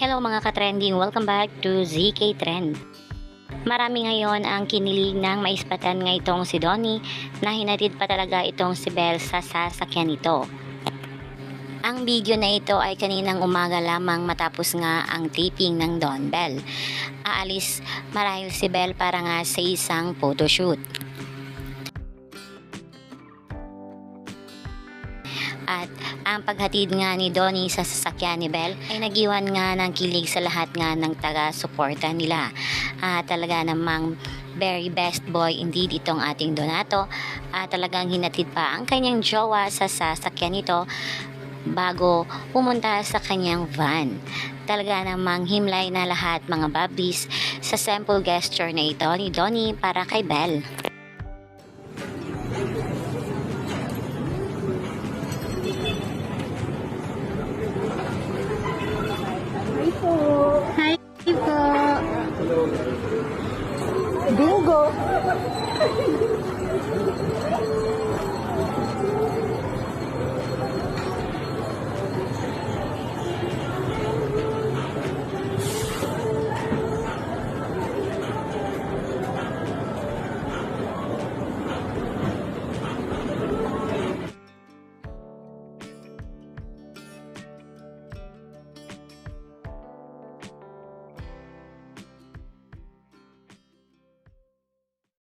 Hello mga ka-trending, welcome back to ZK Trend. Marami ngayon ang kinilig ng maispatan nga itong si Donnie na hinatid pa talaga itong si Belle sa sasakyan nito. Ang video na ito ay kaninang umaga lamang matapos nga ang taping ng Don Bell. Aalis marahil si Belle para nga sa isang photoshoot. At ang paghatid nga ni Donnie sa sasakyan ni Belle ay nagiwan nga ng kilig sa lahat nga ng taga-suporta nila. Ah, talaga namang very best boy indeed itong ating Donato. Ah, talagang hinatid pa ang kanyang jowa sa sasakyan nito bago pumunta sa kanyang van. Talaga namang himlay na lahat mga bablis sa simple gesture na ito ni Donnie para kay Belle. Bingo!